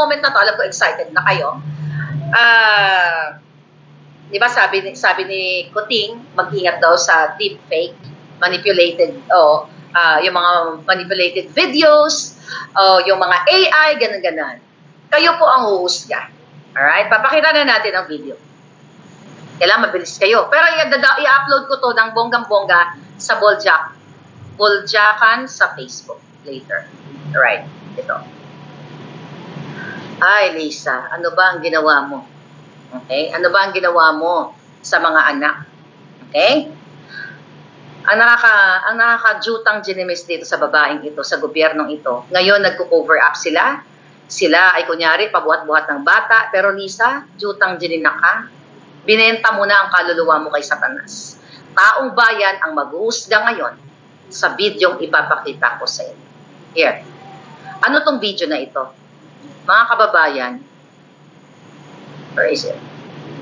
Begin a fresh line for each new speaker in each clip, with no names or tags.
moment na to, alam ko excited na kayo. Ah, di ba sabi sabi ni Kuting, mag-ingat daw sa deepfake, manipulated o ah, yung mga manipulated videos, o yung mga AI, ganun-ganon. Kayo po ang huhusga. Alright? Papakita na natin ang video. Kailangan mabilis kayo. Pero i-upload ko to ng bonggang-bongga sa Boljak. Boljakan sa Facebook later. Alright. Ito. Ay, Lisa, ano ba ang ginawa mo? Okay? Ano ba ang ginawa mo sa mga anak? Okay? Ang nakaka ang nakakajutang ginimis dito sa babaeng ito, sa gobyernong ito. Ngayon nagko-cover up sila. Sila ay kunyari pabuhat-buhat ng bata, pero Lisa, jutang ginina ka. Binenta mo na ang kaluluwa mo kay Satanas. Taong bayan ang maghuhusga ngayon sa bidyong ipapakita ko sa inyo. Here. Ano tong video na ito? Mga kababayan, where is it?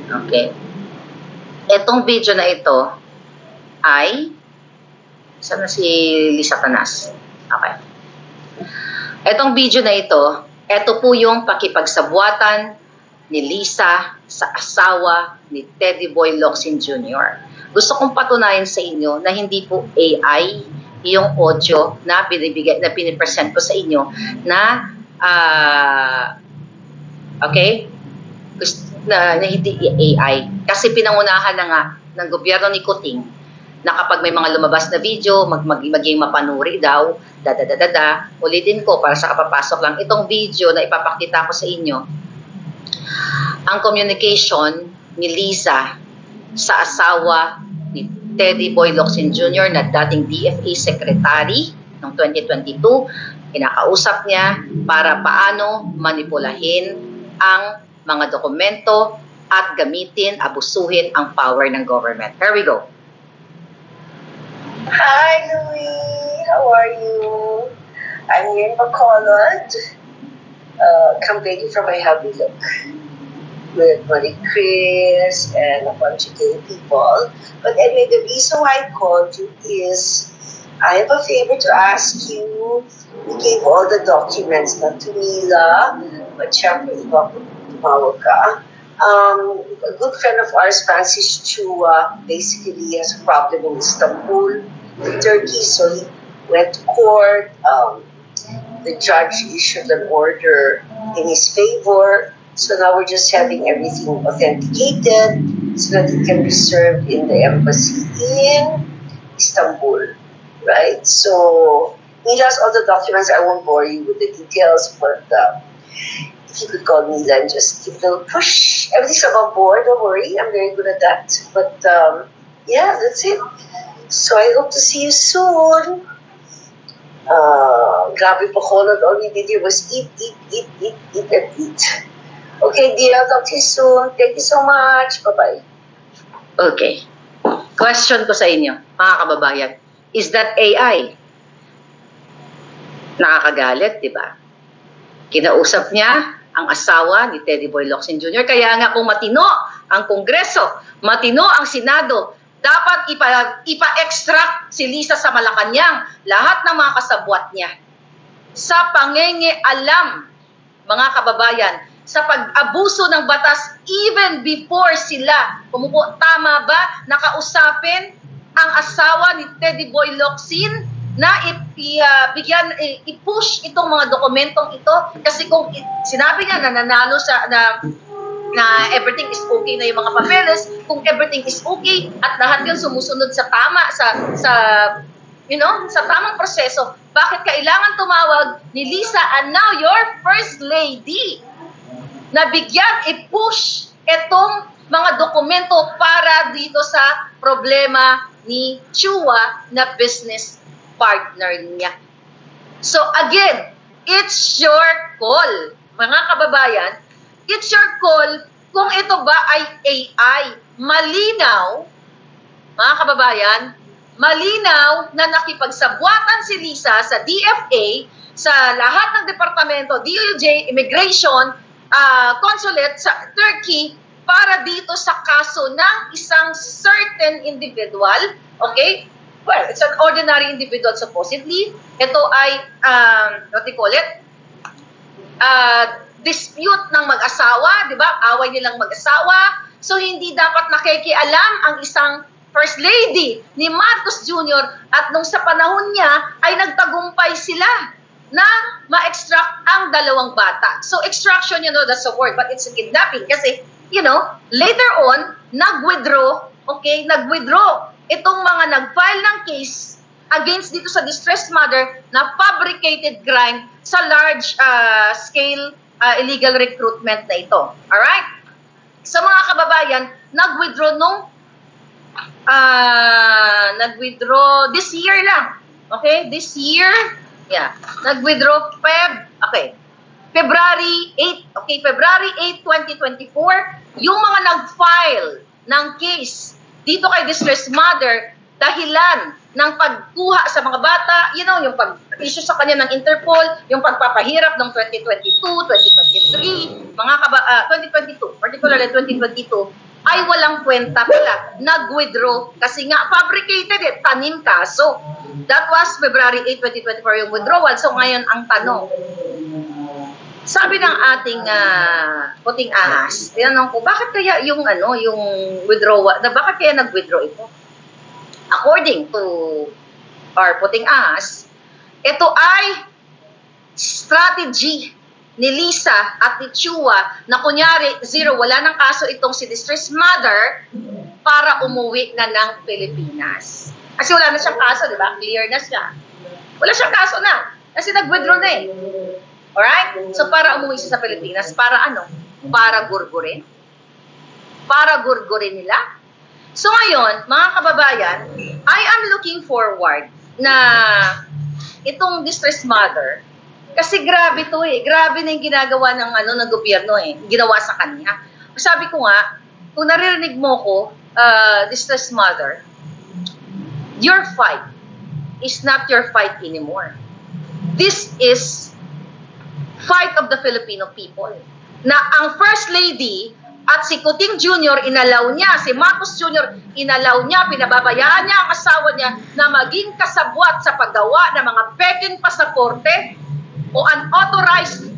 Okay. Itong video na ito ay Saan na si Lisa Tanas? Okay. Etong video na ito, ito po yung pakipagsabuatan ni Lisa sa asawa ni Teddy Boy Locsin Jr. Gusto kong patunayan sa inyo na hindi po AI yung audio na binibigay na pinipresent ko sa inyo na ah, okay na, na hindi AI kasi pinangunahan na nga ng gobyerno ni Kuting na kapag may mga lumabas na video, mag, mag, maging mapanuri daw, da da da da da. Ulitin ko para sa kapapasok lang itong video na ipapakita ko sa inyo. Ang communication ni Lisa sa asawa ni Teddy Boy Locsin Jr. na dating DFA Secretary noong 2022, kinakausap niya para paano manipulahin ang mga dokumento at gamitin, abusuhin ang power ng government. Here we go.
Hi, Louie. How are you? I'm here in Bacolod, uh, campaigning for my hubby look with Marie Chris and a bunch of gay people. But anyway, the reason why I called you is I have a favor to ask you. You gave all the documents not to Mila, but syempre iba. Um, a good friend of ours, Francis Chua, basically has a problem in Istanbul, in Turkey, so he went to court. Um, the judge issued an order in his favor. So now we're just having everything authenticated so that it can be served in the embassy in Istanbul, right? So Mila has all the documents. I won't bore you with the details, but uh, if you could call me and just give a little push. Everything's above board. Don't worry, I'm very good at that. But um, yeah, that's it. So I hope to see you soon. Uh, grabe po ko all we did was eat, eat, eat, eat, eat, and eat. Okay, dear, I'll talk to you soon. Thank you so much. Bye-bye.
Okay. Question ko sa inyo, mga kababayan. Is that AI? Nakakagalit, di ba? Kinausap niya ang asawa ni Teddy Boy Locsin Jr. Kaya nga kung matino ang Kongreso, matino ang Senado, dapat ipa, ipa-extract si Lisa sa Malacanang lahat ng mga kasabwat niya sa pangenge alam mga kababayan sa pag-abuso ng batas even before sila kumupo tama ba nakausapin ang asawa ni Teddy Boy Locsin na i- ah, bigyan i- i-push itong mga dokumentong ito. Kasi kung sinabi niya na nanalo siya na na everything is okay na yung mga papeles, kung everything is okay at lahat yun sumusunod sa tama sa sa you know, sa tamang proseso, bakit kailangan tumawag ni Lisa and now your first lady na bigyan i-push itong mga dokumento para dito sa problema ni Chua na business partner niya. So again, it's your call. Mga kababayan, it's your call kung ito ba ay AI. Malinaw, mga kababayan, malinaw na nakipagsabwatan si Lisa sa DFA, sa lahat ng departamento, DOJ, Immigration, ah, Consulate sa Turkey, para dito sa kaso ng isang certain individual, okay? Well, it's an ordinary individual supposedly. Ito ay, um, what do you call it? uh, dispute ng mag-asawa, di ba? Away nilang mag-asawa. So, hindi dapat nakikialam ang isang First Lady ni Marcos Jr. at nung sa panahon niya ay nagtagumpay sila na ma-extract ang dalawang bata. So, extraction, you know, that's a word, but it's a kidnapping kasi, you know, later on, nag-withdraw, okay, nag-withdraw itong mga nag-file ng case against dito sa distressed mother na fabricated crime sa large uh, scale uh, illegal recruitment na ito. Alright? Sa mga kababayan, nag-withdraw nung ah nag-withdraw this year lang. Okay? This year, yeah. Nag-withdraw Feb, okay. February 8, okay, February 8, 2024, yung mga nag-file ng case dito kay distressed mother dahilan ng pagkuha sa mga bata, you know, yung pag-issue sa kanya ng Interpol, yung pagpapahirap ng 2022, 2023, mga kaba, ah, 2022, particularly 2022, ay walang kwenta pala. Nag-withdraw kasi nga fabricated eh, tanim kaso. That was February 8, 2024 yung withdrawal. So ngayon ang tanong, sabi ng ating ah, puting ahas, tinanong ko, bakit kaya yung ano, yung withdrawal, na bakit kaya nag-withdraw ito? According to our puting ahas, ito ay strategy ni Lisa at ni Chua na kunyari, zero, wala ng kaso itong si distressed mother para umuwi na ng Pilipinas. Kasi wala na siyang kaso, di ba? Clear na siya. Wala siyang kaso na. Kasi nag-withdraw na eh. Alright? So, para umuwi siya sa Pilipinas, para ano? Para gurgurin? Para gurgurin nila? So, ngayon, mga kababayan, I am looking forward na itong distressed mother, kasi grabe to eh. Grabe na yung ginagawa ng, ano, ng gobyerno eh. Ginawa sa kanya. Sabi ko nga, kung naririnig mo ko, uh, distressed mother, your fight is not your fight anymore. This is fight of the Filipino people. Na ang First Lady at si Kuting Jr. inalaw niya, si Marcos Jr. inalaw niya, pinababayaan niya ang asawa niya na maging kasabwat sa paggawa ng mga peking pasaporte o unauthorized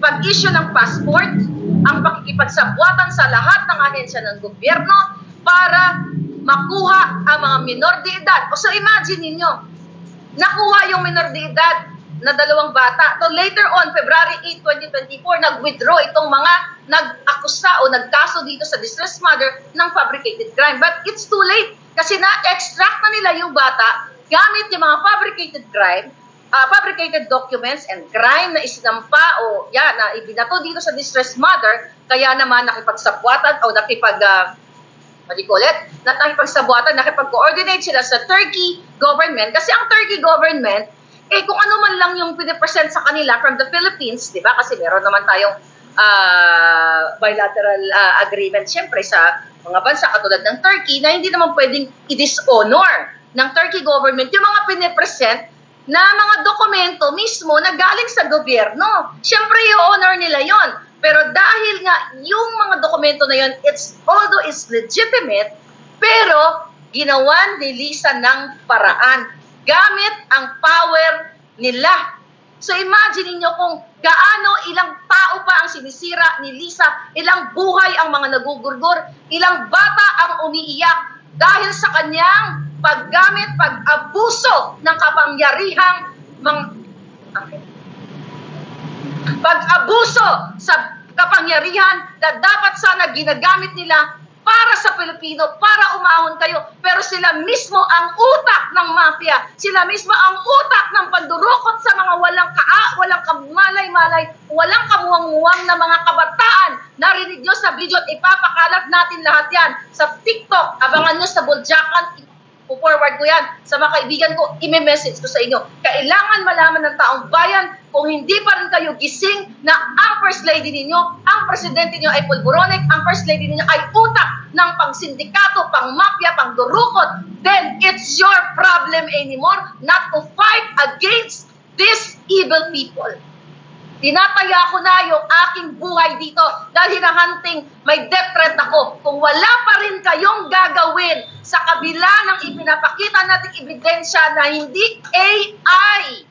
pag-issue ng passport, ang pakikipagsabwatan sa lahat ng ahensya ng gobyerno para makuha ang mga minor de edad. O so imagine ninyo, nakuha yung minor de edad na dalawang bata. So later on, February 8, 2024, nag-withdraw itong mga nag-akusa o nagkaso dito sa distressed mother ng fabricated crime. But it's too late kasi na-extract na nila yung bata gamit yung mga fabricated crime, uh, fabricated documents and crime na isinampa o yan, na ibinato dito sa distressed mother, kaya naman nakipagsabwatan o nakipag uh, what do you call it? Na nakipagsabuatan, nakipag-coordinate sila sa Turkey government. Kasi ang Turkey government, eh kung ano man lang yung pinipresent sa kanila from the Philippines, di ba? Kasi meron naman tayong ah, bilateral ah, agreement syempre sa mga bansa katulad ng Turkey na hindi naman pwedeng i-dishonor ng Turkey government yung mga pinipresent na mga dokumento mismo na galing sa gobyerno. Siyempre, i-honor nila yon. Pero dahil nga yung mga dokumento na yon, it's, although it's legitimate, pero ginawan ni Lisa ng paraan gamit ang power nila. So imagine niyo kung gaano ilang tao pa ang sinisira ni Lisa, ilang buhay ang mga nagugurgur, ilang bata ang umiiyak dahil sa kanyang paggamit, pag-abuso ng kapangyarihang mga pag-abuso sa kapangyarihan na dapat sana ginagamit nila para sa Pilipino, para umahon kayo. Pero sila mismo ang utak ng mafia. Sila mismo ang utak ng pandurukot sa mga walang kaa, walang kamalay-malay, walang kamuwang-muwang na mga kabataan. Narinig nyo sa video at ipapakalat natin lahat yan sa TikTok. Abangan nyo sa Buljakan, forward ko yan sa mga kaibigan ko, ime-message ko sa inyo. Kailangan malaman ng taong bayan kung hindi pa rin kayo gising na ang First Lady ninyo, ang Presidente ninyo ay pulboronic, ang First Lady ninyo ay utak ng pang-sindikato, pang-mafia, pang-durukot, then it's your problem anymore not to fight against these evil people. Tinataya ko na yung aking buhay dito dahil hinahunting may death threat ako. Kung wala pa rin kayong gagawin sa kabila ng ipinapakita nating ebidensya na hindi AI,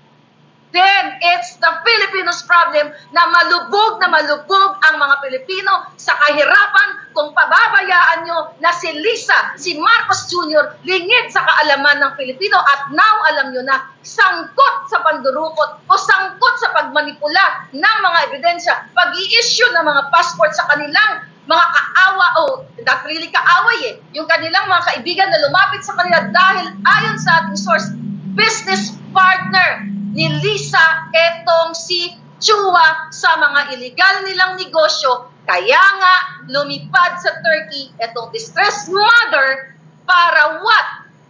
then it's the Filipinos problem na malubog na malubog ang mga Pilipino sa kahirapan kung pababayaan nyo na si Lisa, si Marcos Jr. lingid sa kaalaman ng Pilipino at now alam nyo na sangkot sa pandurukot o sangkot sa pagmanipula ng mga ebidensya, pag i-issue ng mga passport sa kanilang mga kaawa o not really kaaway eh, yung kanilang mga kaibigan na lumapit sa kanila dahil ayon sa ating source, business partner ni Lisa etong si Chua sa mga illegal nilang negosyo. Kaya nga, lumipad sa Turkey etong distressed mother para what?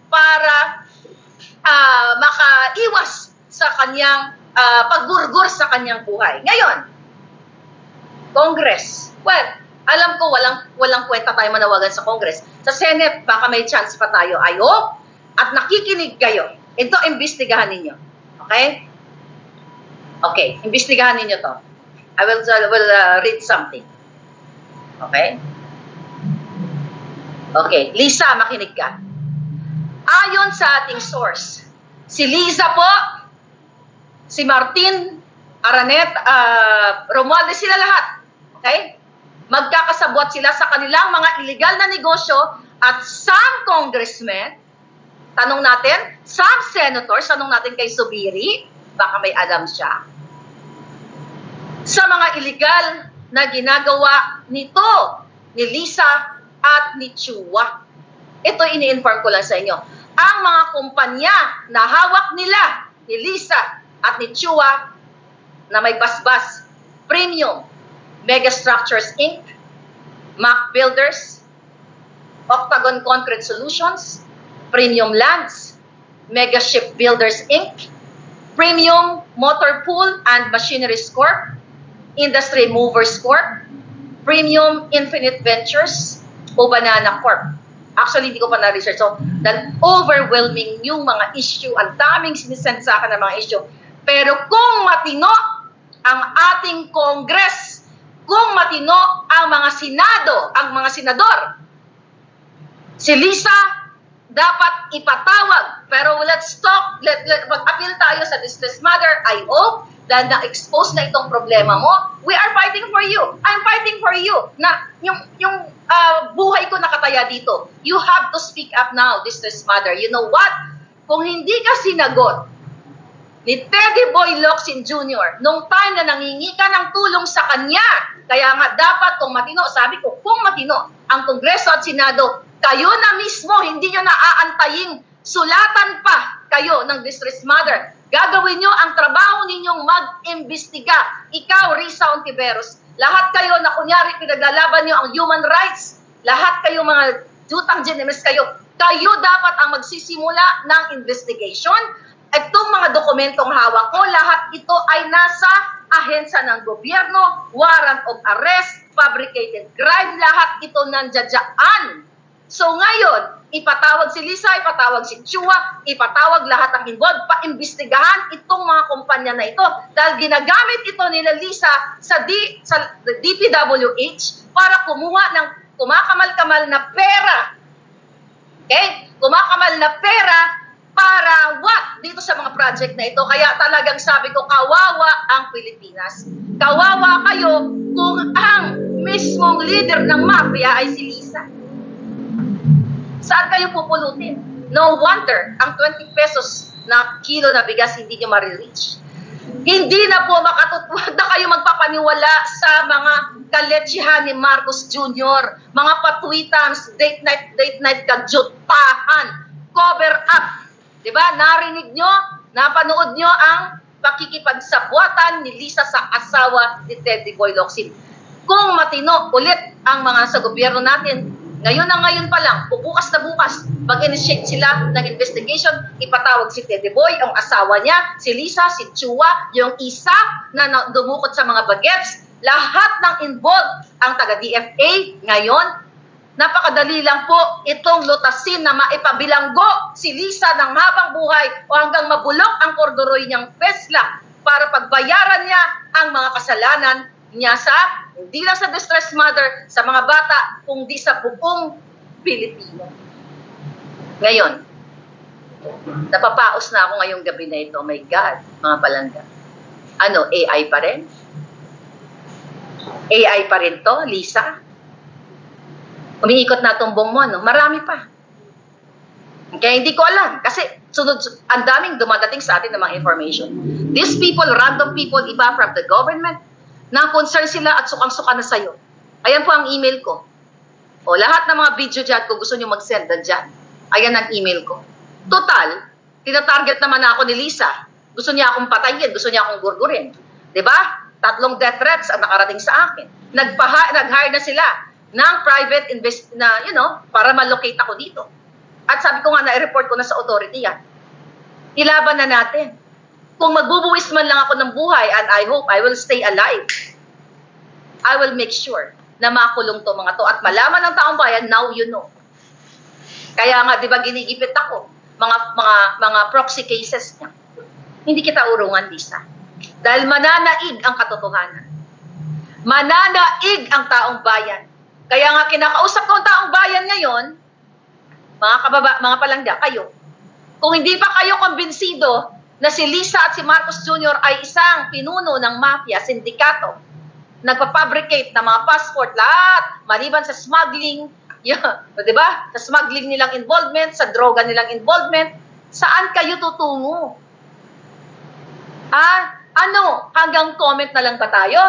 Para ah, makaiwas sa kanyang ah, paggurgur sa kanyang buhay. Ngayon, Congress. Well, alam ko walang walang kwenta tayo manawagan sa Congress. Sa Senate, baka may chance pa tayo. Hope at nakikinig kayo. Ito, imbestigahan ninyo. Okay? Okay, imbestigahan ninyo to. I will, I will uh, read something. Okay? Okay, Lisa, makinig ka. Ayon sa ating source, si Lisa po, si Martin, Aranet, uh, Romualdez, sila lahat. Okay? Magkakasabot sila sa kanilang mga illegal na negosyo at some congressmen, tanong natin, some senators, tanong natin kay Subiri, baka may alam siya, sa mga illegal na ginagawa nito, ni Lisa at ni Chua. Ito ini-inform ko lang sa inyo. Ang mga kumpanya na hawak nila ni Lisa at ni Chua na may basbas, Premium, Megastructures Inc., Mac Builders, Octagon Concrete Solutions, Premium Lands, Mega Ship Builders Inc., Premium Motor Pool and Machineries Corp., Industry Movers Corp., Premium Infinite Ventures, o Banana Corp. Actually, hindi ko pa na-research. So, dahil overwhelming yung mga issue, ang daming sinisend sa akin ng mga issue. Pero kung matino ang ating Congress, kung matino ang mga Senado, ang mga senador, si Lisa dapat ipatawag. Pero let's talk, let, let, mag-appeal tayo sa distress mother. I hope dahil na-expose na itong problema mo, we are fighting for you. I'm fighting for you. Na yung yung ah, buhay ko nakataya dito. You have to speak up now, distress mother. You know what? Kung hindi ka sinagot ni Teddy Boy Locsin Jr. nung time na nangingi ka ng tulong sa kanya. Kaya nga dapat kung matino, sabi ko, kung matino ang Kongreso at Senado, kayo na mismo, hindi nyo naaantaying sulatan pa kayo ng distress mother. Gagawin nyo ang trabaho ninyong mag-imbestiga. Ikaw, Risa Ontiveros, lahat kayo na kunyari pinaglalaban nyo ang human rights, lahat kayo mga jutang ginemes kayo, kayo dapat ang magsisimula ng investigation. Itong mga dokumentong hawak ko, lahat ito ay nasa ahensya ng gobyerno, warrant of arrest, fabricated crime, lahat ito nandiyadyaan. So ngayon, ipatawag si Lisa, ipatawag si Chua, ipatawag lahat ng involved, paimbestigahan itong mga kumpanya na ito dahil ginagamit ito nila Lisa sa, D, sa DPWH para kumuha ng kumakamal-kamal na pera. Okay? Kumakamal na pera para what? Dito sa mga project na ito. Kaya talagang sabi ko, kawawa ang Pilipinas. Kawawa kayo kung ang mismong leader ng mafia ay si Lisa. Saan kayo pupulutin? No wonder, ang 20 pesos na kilo na bigas hindi nyo marireach. Hindi na po makatutwag na kayo magpapaniwala sa mga kaletsihan ni Marcos Jr., mga patwitans, date night, date night kadyutahan, cover up. Di ba? Narinig nyo, napanood nyo ang pakikipagsabwatan ni Lisa sa asawa ni Teddy Boy Locsin. Kung matino ulit ang mga sa gobyerno natin, ngayon na ngayon pa lang, bukas na bukas, mag-initiate sila ng investigation, ipatawag si Teddy Boy, ang asawa niya, si Lisa, si Chua, yung isa na dumukot sa mga bagets, lahat ng involved, ang taga-DFA ngayon, napakadali lang po itong lutasin na maipabilanggo si Lisa ng habang buhay o hanggang mabulok ang kordoroy niyang pesla para pagbayaran niya ang mga kasalanan niya sa hindi lang sa distressed mother, sa mga bata, kundi sa buong Pilipino. Ngayon, napapaos na ako ngayong gabi na ito. Oh my God, mga palangga. Ano, AI pa rin? AI pa rin to, Lisa? Umiikot na tumbong mo, ano? Marami pa. Kaya hindi ko alam. Kasi sunod, ang daming dumadating sa atin ng mga information. These people, random people, iba from the government, na concern sila at sukang-suka na sa'yo. Ayan po ang email ko. O lahat ng mga video dyan, kung gusto nyo mag-send dyan, ayan ang email ko. Total, tinatarget naman na ako ni Lisa. Gusto niya akong patayin, gusto niya akong gurgurin. ba? Tatlong death threats ang nakarating sa akin. Nagpaha, nag-hire na sila ng private invest na, you know, para ma-locate ako dito. At sabi ko nga, na-report ko na sa authority yan. Ilaban na natin. Kung magbubuwis man lang ako ng buhay, and I hope I will stay alive, I will make sure na makulong to mga to at malaman ng taong bayan, now you know. Kaya nga, di ba, ginigipit ako, mga, mga, mga proxy cases niya. Hindi kita urungan, Lisa. Dahil mananaig ang katotohanan. Mananaig ang taong bayan. Kaya nga kinakausap ko ang taong bayan ngayon, mga kababa, mga palangga, kayo. Kung hindi pa kayo kumbinsido na si Lisa at si Marcos Jr. ay isang pinuno ng mafia, sindikato, nagpapabricate ng mga passport, lahat, maliban sa smuggling, yeah, di ba? Sa smuggling nilang involvement, sa droga nilang involvement, saan kayo tutungo? Ah, ano? Hanggang comment na lang ba tayo?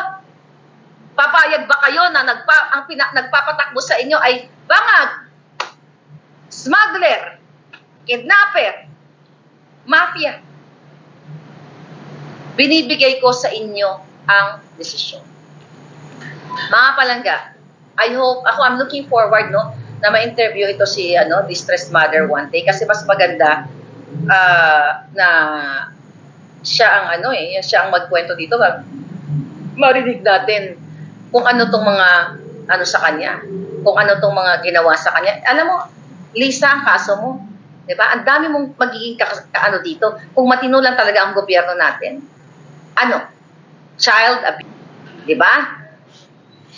Papayag ba kayo na nagpa, ang pina, nagpapatakbo sa inyo ay bangag, smuggler, kidnapper, mafia? Binibigay ko sa inyo ang desisyon. Mga palangga, I hope, ako I'm looking forward no, na ma-interview ito si ano, distressed mother one day kasi mas maganda ah, na siya ang ano eh, siya ang magkwento dito. Mag, marinig natin kung ano tong mga ano sa kanya, kung ano tong mga ginawa sa kanya. Alam mo, Lisa, ang kaso mo, 'di ba? Ang dami mong magiging ka, ka- ano dito. Kung matino lang talaga ang gobyerno natin. Ano? Child abuse, 'di ba?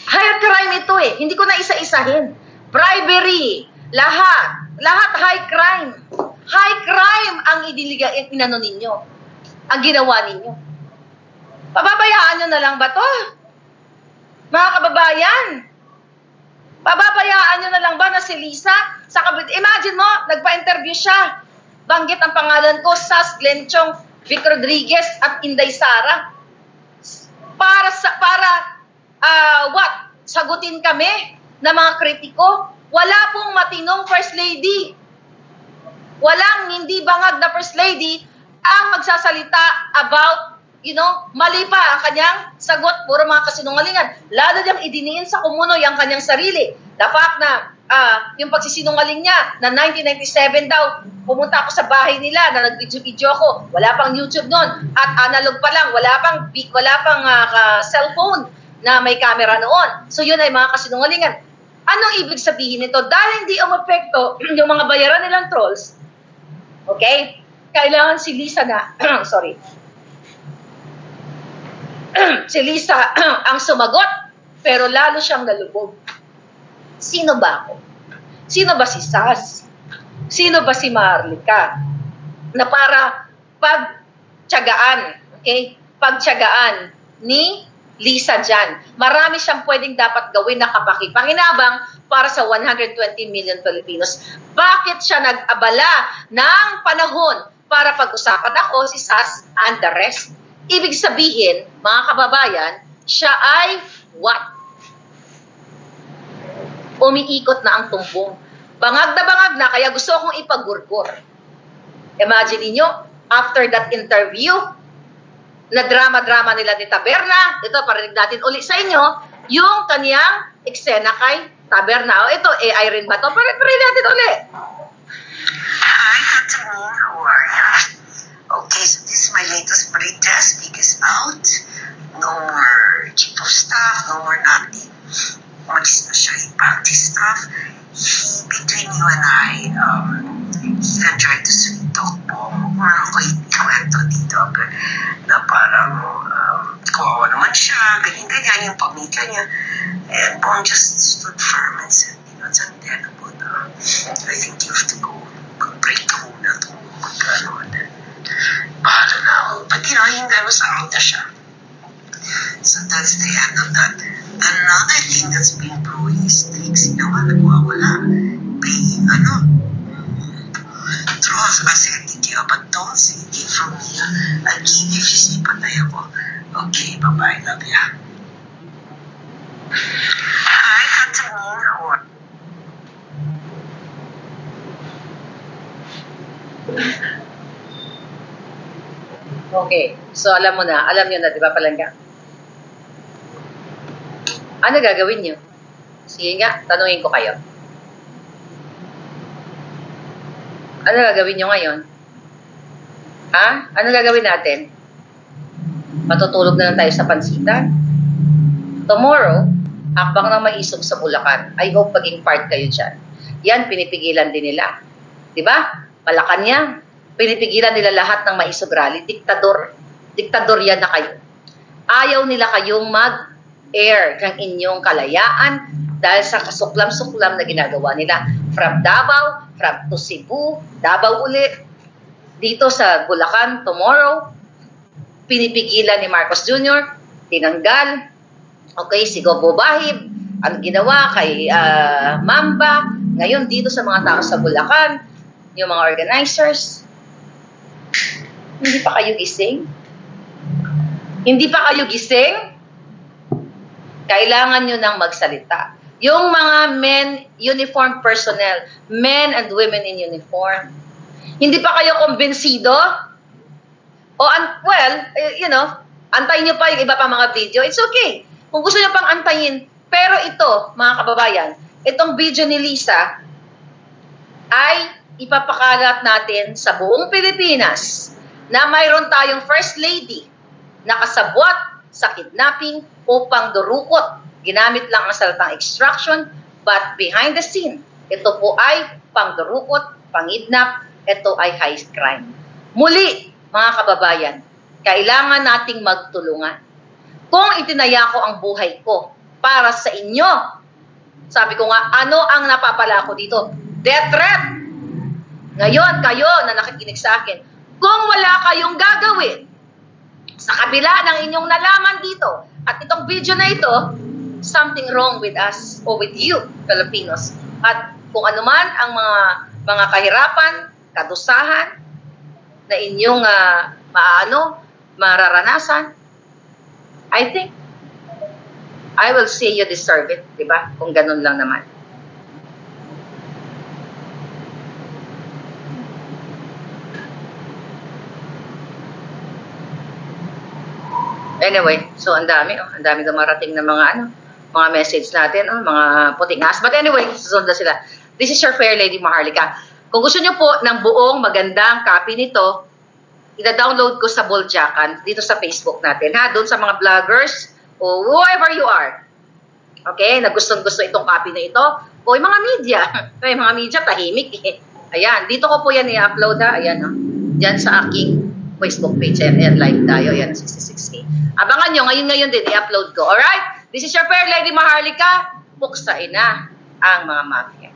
High crime ito eh. Hindi ko na isa-isahin. Bribery, lahat, lahat high crime. High crime ang idiliga inano ninyo. Ang ginawa ninyo. Pababayaan nyo na lang ba to? Mga kababayan, pababayaan nyo na lang ba na si Lisa? Sa kabit Imagine mo, nagpa-interview siya. Banggit ang pangalan ko, Sas Glenchong, Vic Rodriguez at Inday Sara. Para sa para ah what? Sagutin kami ng mga kritiko. Wala pong matinong First Lady. Walang hindi bangag na First Lady ang magsasalita about, you know, mali pa ang kanyang sagot, puro mga kasinungalingan. Lalo niyang idiniin sa kumunoy ang kanyang sarili. The fact na ah, yung pagsisinungaling niya na 1997 daw, pumunta ako sa bahay nila na nag-video-video ako. Wala pang YouTube noon. At analog pa lang, wala pang, wala pang ka- cellphone na may camera noon. So yun ay mga kasinungalingan. Anong ibig sabihin nito? Dahil hindi umepekto yung mga bayaran nilang trolls, okay? Kailangan si Lisa na, sorry, si Lisa ang sumagot, pero lalo siyang nalubog. Sino ba ako? Sino ba si Sas? Sino ba si Marlica? Na para pagtyagaan, okay? Pagtyagaan ni Lisa dyan. Marami siyang pwedeng dapat gawin na kapakipakinabang para sa 120 million Filipinos. Bakit siya nag-abala ng panahon para pag-usapan ako, si Sas, and the rest? Ibig sabihin, mga kababayan, siya ay what? Umiikot na ang tumbong. Bangag na bangag na, kaya gusto kong ipagurgur. Imagine niyo after that interview, na drama-drama nila ni Taberna, ito, parinig natin uli sa inyo, yung kanyang eksena kay Taberna. O ito, AI rin ba to? Parinig natin uli.
Hi, Kathleen. How are you? Okay, so this is my latest test. Pig is out. No more chief of staff. No more nothing. He packed his stuff. He, between you and I, um, can try to sweet talk po. Meron ko ikwento dito. but Na parang, um, kawawa naman siya. Ganyan-ganyan yung pamilya niya. And Bong just stood firm and said, you know, it's untenable na. I think you have to go. Mag-break muna to. Then, Bahala na ako. Pati na, hindi sa out na siya. So that's the end of that. Another thing that's been brewing is Trixie naman nagwawala. Being, ano, trust, thank you, but don't say it from me. I'll give you say patay ako. Okay, bye-bye, love ya. Hi, Katalin. How are
Okay. So, alam mo na. Alam nyo na, di ba, palangga? Ano gagawin nyo? Sige nga, tanungin ko kayo. Ano gagawin nyo ngayon? Ha? Ano gagawin natin? Matutulog na lang tayo sa pansitan? Tomorrow, hakbang na maisog sa Bulacan. I hope maging part kayo dyan. Yan, pinipigilan din nila. Di ba? Malacanang, pinipigilan nila lahat ng maisog rally. Diktador. Diktador yan na kayo. Ayaw nila kayong mag-air ng inyong kalayaan dahil sa kasuklam-suklam na ginagawa nila. From Davao, from to Cebu, Davao ulit, dito sa Bulacan tomorrow, pinipigilan ni Marcos Jr., tinanggal, okay, si Gobo Bahib, ang ginawa kay ah, Mamba, ngayon dito sa mga tao sa Bulacan, yung mga organizers, hindi pa kayo gising? Hindi pa kayo gising? Kailangan nyo nang magsalita. Yung mga men, uniform personnel, men and women in uniform, hindi pa kayo kumbinsido? O, an- well, eh, you know, antayin nyo pa yung iba pa mga video, it's okay. Kung gusto nyo pang antayin, pero ito, mga kababayan, itong video ni Lisa ay ipapakalat natin sa buong Pilipinas na mayroon tayong First Lady na kasabwat sa kidnapping upang durukot. Ginamit lang ang salitang extraction, but behind the scene, ito po ay pangdurukot, pangidnap, ito ay high crime. Muli, mga kababayan, kailangan nating magtulungan. Kung itinaya ko ang buhay ko para sa inyo, sabi ko nga, ano ang napapala ko dito? Death threat! Ngayon, kayo na nakikinig sa akin, kung wala kayong gagawin sa kabila ng inyong nalaman dito at itong video na ito, something wrong with us or with you, Filipinos. At kung ano man ang mga mga kahirapan, kadusahan na inyong ah, maano, mararanasan, I think I will say you deserve it, di ba? Kung ganun lang naman. Anyway, so ang dami, oh, ang dami dumarating na mga ano, mga message natin, oh, mga puting as. But anyway, susunod sila. This is your fair lady Maharlika. Kung gusto niyo po ng buong magandang copy nito, ida-download ko sa Boljakan dito sa Facebook natin, ha? Doon sa mga vloggers o whoever you are. Okay, na gusto itong copy na ito. O yung mga media. Kaya mga media, tahimik eh. Ayan, dito ko po yan i-upload ha. Ayan, no? Yan sa aking Facebook page. Ayan, ayan live tayo. Ayan, 66K. Abangan nyo, ngayon-ngayon din i-upload ko. Alright? This is your fair lady Maharlika. Buksain na ang mga mafia.